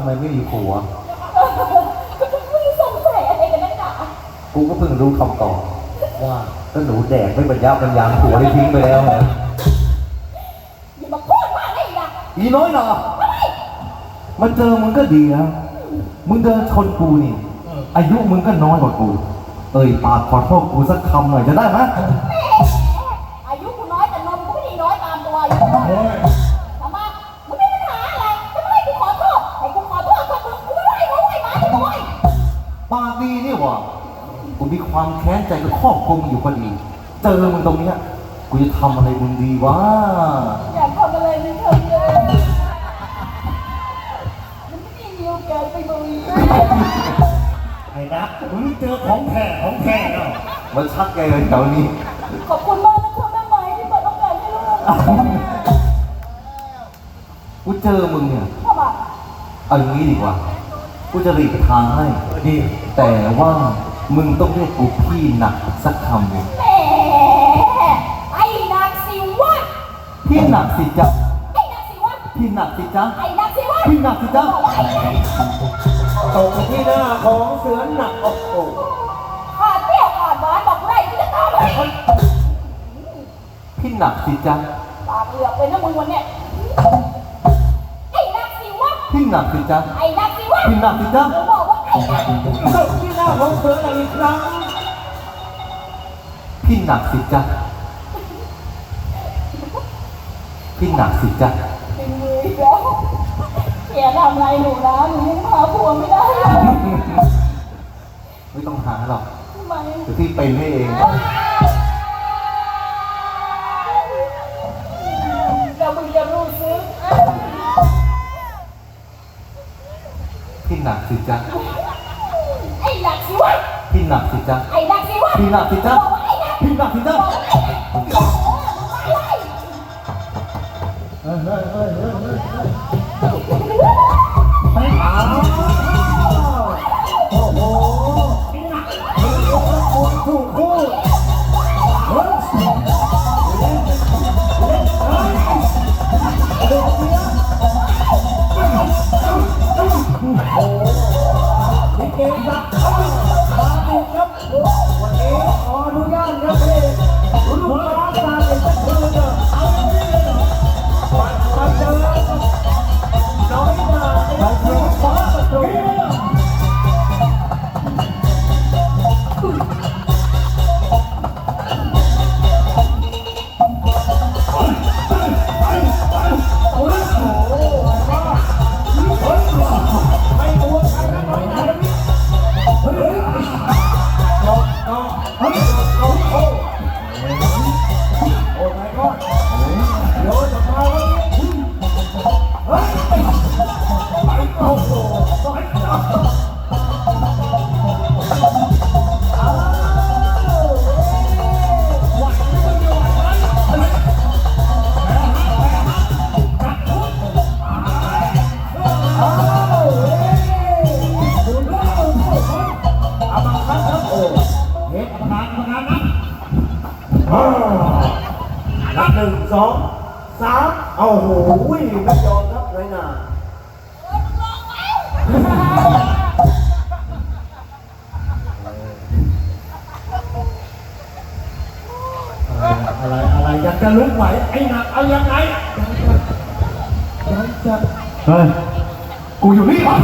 ำไมไม่มีผัวมึงสงสัยอะไรกันนักหนากูก็เพิ่งรู้คำตอบว่าก็หนูแดกไม่บรรยาบรรยังผัวได้ทิ้งไปแล้วไงอย่ามาพูดมากเลยนะอีน้อยหนามาเจอมึงก็ดีนะมึงเดินชนกูนี่ อายุมึงก็น้อยกว่ากู เอ่ยปากขอโทษกูสักคำหน่อยจะได้ไหม ความแค้นใจกับครอบครัวมึงอยู่พอดี เจอมึงตรงเนี้ยกูจะทำอะไรมึงดีวะอยากทำอะไรไม่ทำเลยมันไม่ได้มีโอกาสไปมึงไอ้นักมึงเจอของแท้ของแท้เนาะมันชักแกเลยแถวนี้ ขอบคุณมากนะคุณแม่ไม้ที่เปิดโอกาสให้ลูกกูเจอมึงเนี่ยทำไมเอาอย่างนี้ดีกว่า กูจะหลีกทางให้ดีแต่ว่า มึงต้องเรียกกูพี่หนักสักคำหนึ่งแหมไอ้นักสิวะพี่หนักสิจ๊ะไอ้นักสิวะพี่หนักสิจ๊ะไอ้นักสิวะพี่หนักสิจ๊ะตกที่หน้าของเสือหนักโอ้โหขาดเปรี้ยวขาดหวานบอกไรที่จะตามไปพี่หนักสิจ๊ะปากเหลือกเลยนะมึงวันเนี้ยไอ้นักสิวะพี่หนักสิจ๊ะไอ้นักสิวะพี่หนักสิจ๊ะ ผมบอกว่าไอ้นักตกที่หน้าของเสือหนักอีกครั้งพี่หนักสิจ๊ะพี่หนักสิจ๊ะเป็นมืออีกแล้วเสียทำไรหนูนะหนูยังหาผัวไม่ได้เลยไม่ต้องหาหรอกทำไมเดี๋ยวพี่เป็นให้เองจะมึงจะรู้ซึ้งพี่หนักสิจ๊ะไอ้นัก สิวะพี่หนักสิจ๊ะไอ้นักสิวะพี่หนักสิจ๊ะบอกว่าไอ้นักพี่หนักสิจ๊ะเฮ้ยเฮ้ยเฮ้ยเฮ้ยเฮ้ยไปอ้าวโอ้โหหนักถูกคู่เฮ้ยลิเกสักมามเอาโหวิ่งไม่ยอมครับเลยนะอะไรอะไรอยากจะลุกไหวไอ้หนักเอายังไงยังจะเฮ้ยกูอยู่นี่ป่ะ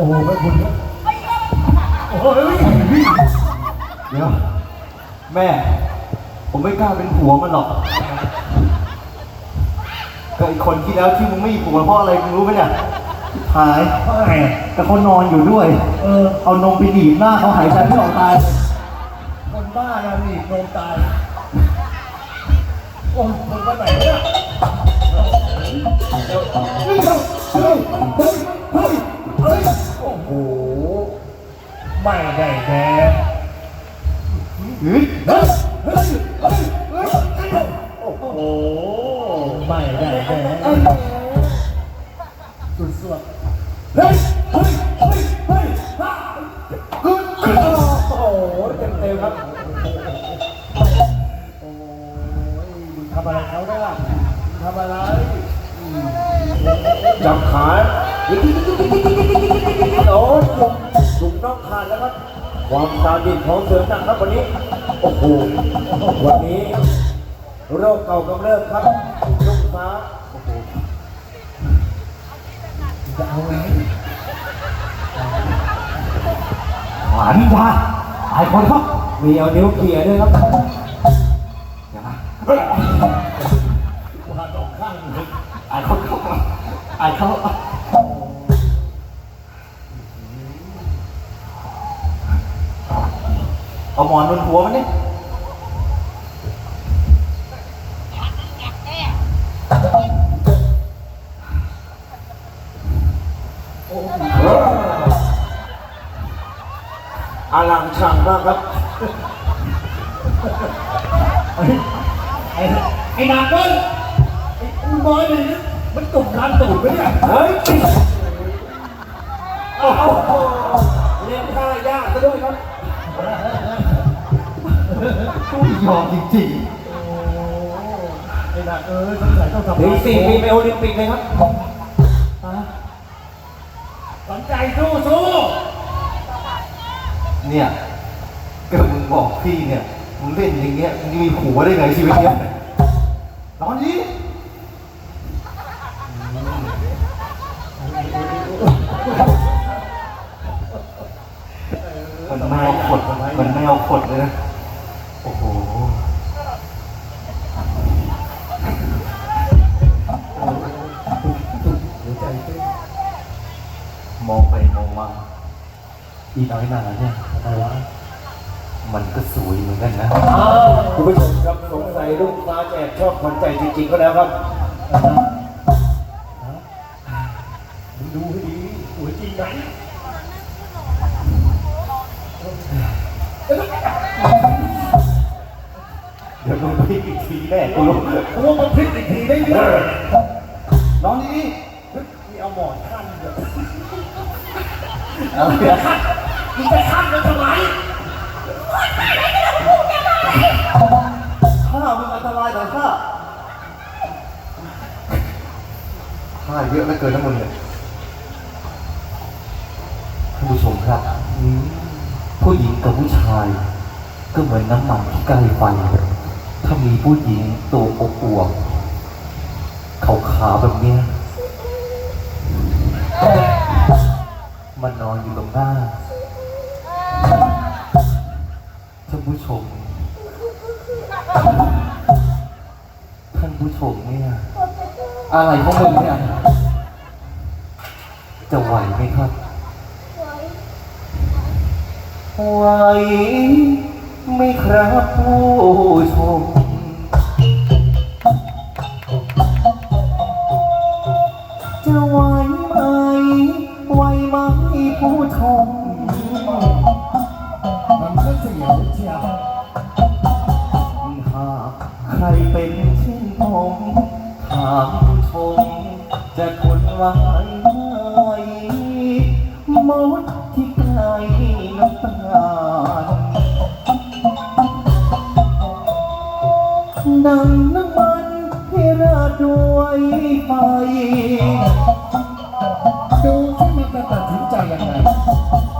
อ้โหไม่คุณเนี่ยโอ้โหเฮ้ยเดี๋ยวแม่ ผมไม่กล้าเป็นผัวมันหรอกก็ไอคนที่แล้วที่มึงไม่มีผัวเพราะอะไรมึงรู้ไหมเนี่ยหายเพราะอะไรอะแต่เขานอนอยู่ด้วย เออเอานมไปดีบหน้าเขาหายใจไม่ออกตายคนบ้านะนี่โดนตายโอ้คนบ้าไหนเนี่ย ไม่ได้แท้เฮ้ยเฮ้ยเฮ้ยเฮ้ยเฮ้ยโอ้โหสุดสวดเฮ้ยเฮ้ยเฮ้ยเฮ้ยฮะกึ๊ดกึ๊ดโอ้โหเต็มเต็มครับ โอ้ยมึงทำอะไรเขาได้ล่ะมึงทำอะไรอืมจับขา โอ้ยจุกจุกน้องขาดแล้วครับ ความซาดิสของเสือหนักครับวันนี้ โอ้โห วันนี้โรคเก่ากำเริบครับลูกฟ้าโอ้โหจะเอาไงหวานยาไอ้คนครับมีเอานิ้วเขี่ยด้วยครับอย่ามาว่าตกข้างเลยไอคนครับไอ้เขา เอาหมอนบนหัวมันนี่อลังช่างมากครับ ไอ้ไอ้นางเบิ้ลไอ้กูน้อยเลยนะมันตุ่มร้านตูดไปเนี่ยเฮ้ย ยอมจริงไอ้นางเออสงสัยต้องทำถึงสี่ปีไปโอลิมปิกเลยครับสนใจสู้สู้เนี่ยก็มึงบอกพี่เนี่ย มึงเล่นอย่างเงี้ยมึงจะมีผัวได้ไงชีวิตเนี่ย อีน้อยหนาเนี่ยอะไรวะมันก็สวยเหมือนกันนะคุณผู้ชมครับสงสัยลูกฟ้าแจกชอบขวัญใจจริงๆก็แล้วครับมึงดูให้ดีสวยจริงไหมเดี๋ยวมึงไปอีกทีแน่กูรู้กูว่ามันพลิกอีกทีได้เยอะนอนดีนี่เอาหมอนขั้นเดี๋ยวๆเอาเถอะ มึงไปขั้นกันทำไมข้ามึงอันตรายต่อข้าข้าเยอะเหลือเกินนะมึงเนี่ยท่านผู้ชมครับผู้หญิงกับผู้ชาย ก็เหมือนน้ำมันที่ใกล้ไฟถ้ามีผู้หญิงตัวอบอวบขาวขาวๆแบบเนี้ยมันนอนอยู่ตรงหน้าานผู้ชม ท่านผู้ชมเนี่ย อะไรของมึงเนี่ย จะไหวไหมครับไหวไหม่ครับผู้ชม จะไหวไหมไหวไหมผู้ชม มันก็เสียวเชียวหากใครเป็นเช่นผมถามผู้ชมจะทนไหวไหมมดที่ไกลน้ำตาดังน้ำมันที่ราดด้วยไฟดูที่มันจะตัดสินใจยังไง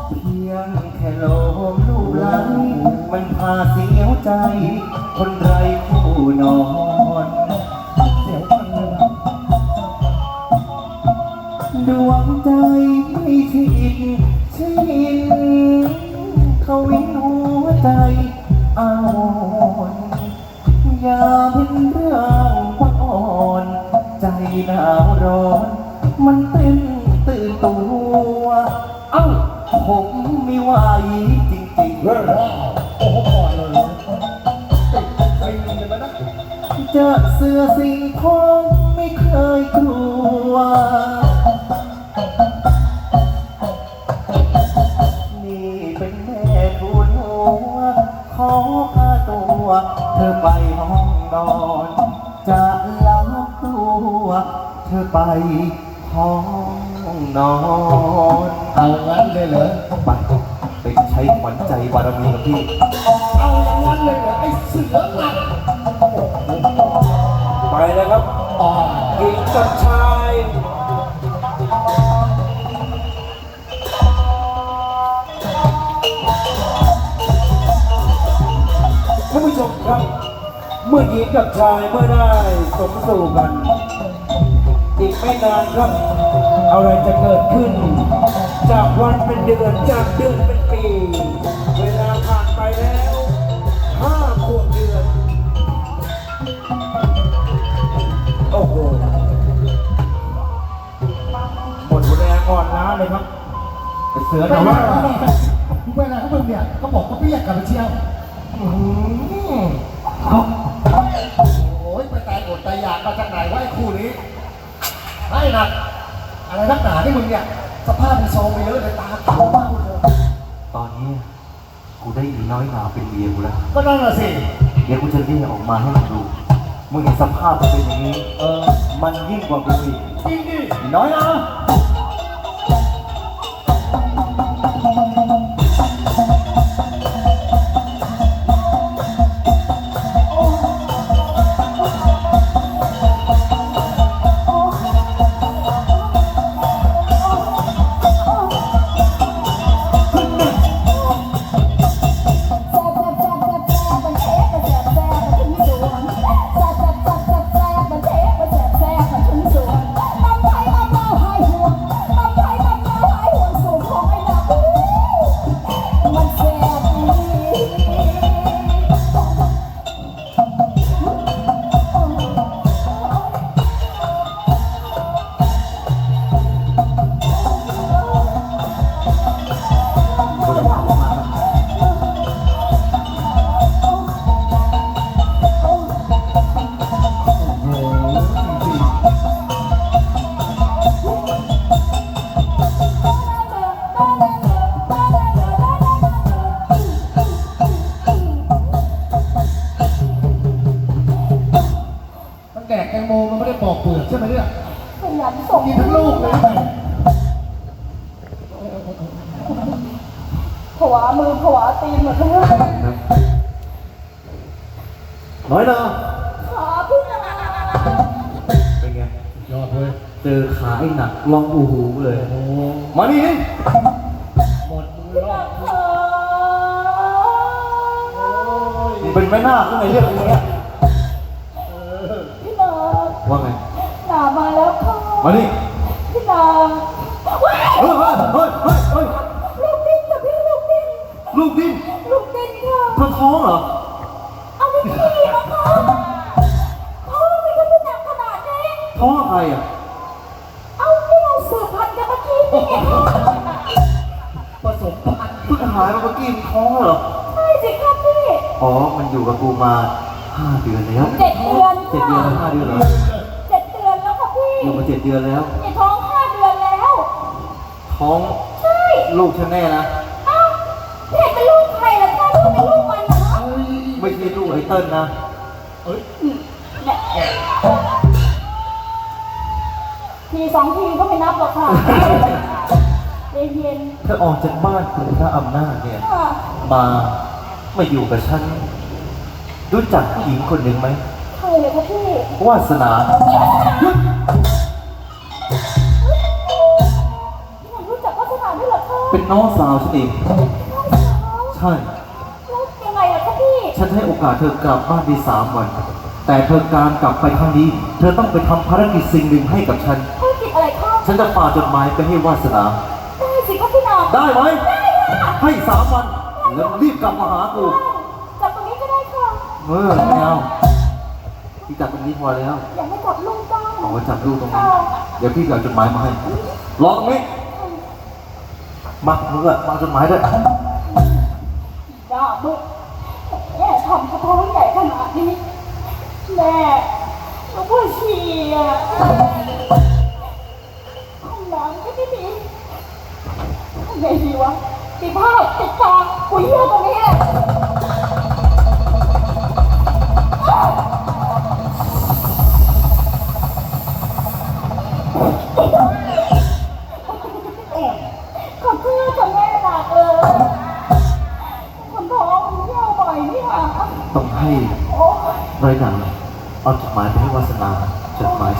เพียงแค่ลม มันพาเสียวใจ คนไรคู่นอน อสิ่งของไม่เคยกลัว นี่เป็นแม่ทูลหัว ขอพาตัว เธอไปห้องนอน จะลับตัว เธอไปห้องนอนเอางั้นเลยเหรอไปไปใช้ขวัญใจบารมีกับพี่ หญิงกับชายท่านผู้ชมครับ เมื่อหญิงกับชายเมื่อได้สมสู่กัน อีกไม่นานครับ อะไรจะเกิดขึ้น จากวันเป็นเดือนจากเดือนเป็นปี เวลาผ่านไปแล้วห้าขวบเดือน เลยครับเสือแต่แต่ว่าว่าเวลาเขามึงเนี่ยก็บอกว่าเปี้ยกันไปเชียวโอ้ยไปตายอดตายอยากมาจากไหนวะไอ้คู่นี้ไอ้หนักอะไรนักหนาที่มึงเนี่ยสภาพเป็นโซมไปเยอะเลยตาขาวมากเลยตอนนี้กูได้อีน้อยหนาเป็นเมียกูแล้วก็นั่นแหละสิเดี๋ยวกูจะเรียกออกมาให้มึงดูมึงเห็นสภาพมันเป็นอย่างนี้ เออ มันยิ่งกว่ากูอีกจริงดิอีน้อยนะ ขยันส่งกินทั้งลูกเลยผวามือผวาตีนหมดเลยน้อยนะขาพึ่งเป็นไง ยอดเว้ยเจอขาไอ้หนักลองอูหูเลย โอ้มานี่นี่หมดมือรอบขามึงเป็นแม่นาคข้างในเรื่องนี้เนี่ยพี่นางว่าไง มานี่พี่นางว้ายเฮ้ยเฮ้ยเฮ้ยเฮ้ยเฮ้ยลูกดิ้นกับพี่ลูกดิ้นลูกดิ้นลูกดิ้นค่ะเธอท้องเหรอ เอาไปขี่นะคะพ่อไม่ก็ไม่หนักขนาดนี้ท้องอะไรอะ เอาที่เราสืบพันธุ์กันเมื่อกี้นี่ไงคะผสมพันธุ์เพิ่งหายมาเมื่อกี้มีท้องเหรอ ใช่สิครับพี่ อ๋อ มันอยู่กับกูมาห้าเดือนแล้วเจ็ดเดือนเจ็ดเดือนแล้วห้าเดือนเหรอเจ็ดเดือนแล้วค่ะพี่อยู่มาเจ็ดเดือนแล้วในท้องห้าเดือนแล้ว ท้องใช่ลูกฉันแน่นะอ้าวพี่เห็นเป็นลูกใครล่ะคะลูกเป็นลูกมันเหรอเอ้ยไม่ใช่ลูกไอ้เติ้ลนะเอ้ยทีสองทีก็ไม่นับหรอกค่ะเย็นเย็นเธอออกจากบ้านคุณพระอำนาจเนี่ย ๆค่ะมามาอยู่กับฉัน รู้จักผู้หญิงคนหนึ่งไหม ใครเลยคะพี่วาสนาพี่หนั เหรอคะเป็นน้องสาวฉันเองน้องสาวใช่แล้วยังไงล่ะคะพี่ฉันให้โอกาสเธอกลับบ้านได้สามวัน แต่เธอการกลับไปครั้งนี้ เธอต้องไปทำภารกิจสิ่งหนึ่งให้กับฉัน ธุรกิจอะไรคะฉันจะฝากจดหมายไปให้วาสนา ได้สิคะพี่หนังได้ไหมได้ค่ะให้สามวัน แล้วรีบกลับมาหากู จับตรงนี้ก็ได้ค่ะเออไม่เอาพี่จับตรงนี้พอแล้ว อยากให้จับลูกบ้างเอาไว้จับลูกตรงนี้ เดี๋ยวพี่จะเอาจดหมายมาให้ รอตรงนี้ มามึงอะมาจดหมายด้วยอย่าบึกแม่ทำกระท้องใหญ่ขนาดนี้แม่แล้วก็ฉี่อะห้องน้ำก็ไม่มีทำไงดีวะติดภาพติดตากูเยี่ยตรงนี้แหละ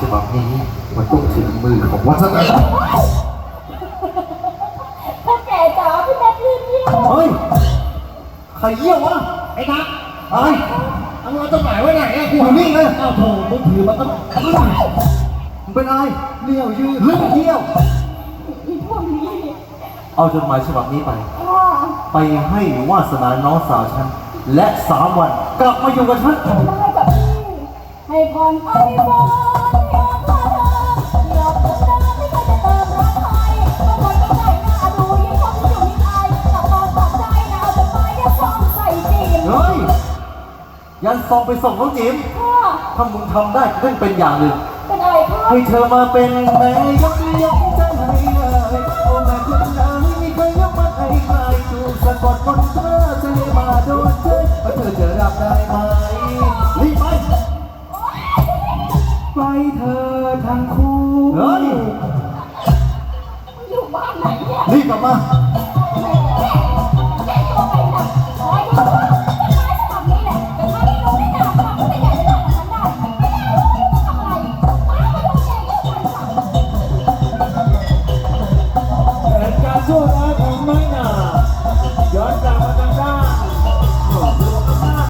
ฉบับนี้ มันต้องถึงมือของวาสนาพ่อแก่จ๋าพี่แม่รีบเยี่ยมเฮ้ยใครเยี่ยววะไอ้นักไอ้เอามาจดหมายไว้ไหนอะกูอยู่นี่เลยอ้าวโถมึงถือมาตั้งมึงเป็นอะไรเลี้ยวยืดเรื่องเที่ยว อีพวกนี้เอาจดหมายฉบับนี้ไปค่ะไปให้วาสนาน้องสาวฉัน และสามวันกลับมาอยู่กับฉัน ได้กับพี่ให้พรไอ้บอ ยันซองไปส่งน้องจิ๋มค่ะถ้ามึงทำได้ก็เป็นอย่างหนึ่งเป็นอะไรคะให้เธอมาเป็นแม่ยกยกใจให้เลยโอ้แม่คุณนายไม่เคยยกมาให้ใครถูกสะกดบนเธอจะได้มาโดนเธอว่าเธอจะรับได้ไหมรีบไป ไปเธอทั้งคู่เฮ้ย อยู่บ้านไหนเนี่ย รีบกลับมา